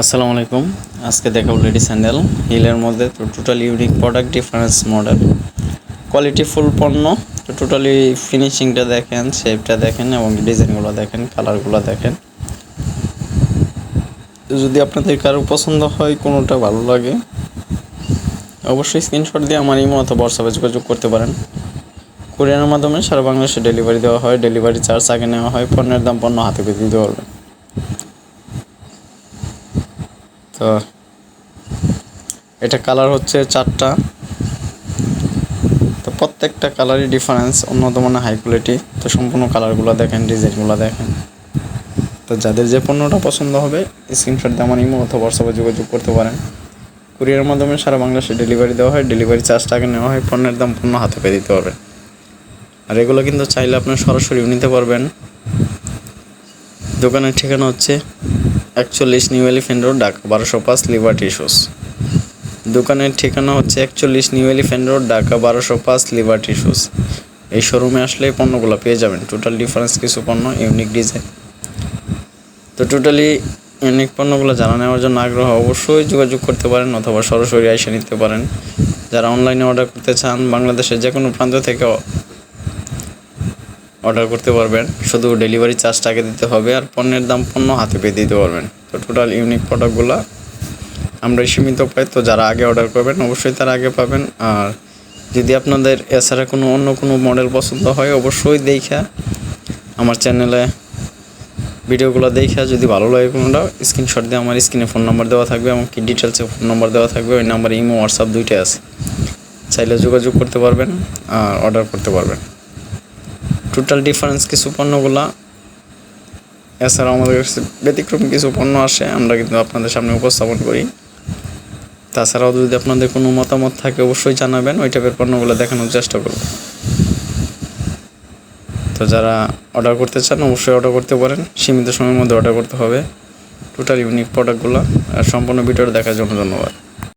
আসসালামু আলাইকুম। আজকে দেখাবো লেডি স্যান্ডেল। হিলের মধ্যে তো totally unique product difference model quality full পণ্য, তো টোটালি ফিনিশিংটা দেখেন শেপটা দেখেন এবং ডিজাইনগুলো দেখেন কালারগুলো দেখেন। যদি আপনাদের কারও পছন্দ হয়, কোনোটা ভালো লাগে, অবশ্যই স্ক্রিনশট দিয়ে আমার ইমো অথবা হোয়াটসঅ্যাপে যোগাযোগ করতে পারেন। কুরিয়ারের মাধ্যমে সারা বাংলাদেশে ডেলিভারি দেওয়া হয় ডেলিভারি চার্জ আগে নেওয়া হয়, পণ্যের দাম পণ্য হাতে পেয়ে দিতে পারবেন। তো এটা কালার হচ্ছে চারটা। তো প্রত্যেকটা কালারই ডিফারেন্স উন্নত মানের হাই কোয়ালিটি তো সম্পূর্ণ কালারগুলো দেখেন ডিজাইনগুলো দেখেন। তো যাদের যে পণ্যটা পছন্দ হবে স্ক্রিনশট দিয়ে আমার ইমো অথবা হোয়াটসঅ্যাপে যোগাযোগ করতে পারেন। কুরিয়ারের মাধ্যমে সারা বাংলাদেশে ডেলিভারি দেওয়া হয় ডেলিভারি চার্জ টাকা নেওয়া হয়, পণ্যের দাম পণ্য হাতে পেয়ে দিতে পারবেন আর এগুলো কিন্তু চাইলে আপনি সরাসরিও নিতে পারবেন। দোকানের ঠিকানা হচ্ছে একচল্লিশ নিউ এলিফেন্ট রোড, ঢাকা, বারোশো পাঁচ লিবার্টি শুজ দোকানের ঠিকানা হচ্ছে একচল্লিশ নিউ এলিফেন্ট রোড, ঢাকা, বারোশো পাঁচ লিবার্টি শুজ এই শোরুমে আসলে পণ্যগুলো পেয়ে যাবেন। টোটাল ডিফারেন্স কিছু পণ্য, ইউনিক ডিজাইন। তো টোটালি ইউনিক পণ্যগুলো জানা নেওয়ার জন্য আগ্রহ, অবশ্যই যোগাযোগ করতে পারেন অথবা সরাসরি আইসে নিতে পারেন। যারা অনলাইনে অর্ডার করতে চান, বাংলাদেশের যে কোনো প্রান্ত থেকে অর্ডার করতে পারবেন। শুধু ডেলিভারি চার্জটা আগে দিতে হবে আর পণ্যের দাম পণ্য হাতে পেয়ে দিতে পারবেন। তো টোটাল ইউনিক প্রোডাক্টগুলো আমরা সীমিত পাই। তো যারা আগে অর্ডার করবেন, অবশ্যই তারা আগে পাবেন। আর যদি আপনাদের এছাড়া কোনো অন্য কোনো মডেল পছন্দ হয়, অবশ্যই দেখা আমার চ্যানেলে ভিডিওগুলো দেখা যদি ভালো লাগে কোনোটা স্ক্রিনশট দিয়ে আমার স্ক্রিনে ফোন নাম্বার দেওয়া থাকবে এবং কি ডিটেলসে ফোন নাম্বার দেওয়া থাকবে, ওই নাম্বারে ইমো হোয়াটসঅ্যাপ দুইটাই আছে। চাইলে যোগাযোগ করতে পারবেন, আর অর্ডার করতে পারবেন। টোটাল ডিফারেন্স কিছু পণ্যগুলা। এছাড়াও আমাদের কাছে ব্যতিক্রম কিছু পণ্য আসে, আমরা কিন্তু আপনাদের সামনে উপস্থাপন করি। তাছাড়াও যদি আপনাদের কোনো মতামত থাকে, অবশ্যই জানাবেন, ওই টাইপের পণ্যগুলো দেখানোর চেষ্টা করব। তো যারা অর্ডার করতে চান, অবশ্যই অর্ডার করতে পারেন। সীমিত সময়ের মধ্যে অর্ডার করতে হবে। টোটাল ইউনিক প্রোডাক্টগুলো আর সম্পূর্ণ ভিডিওটা দেখার জন্য ধন্যবাদ।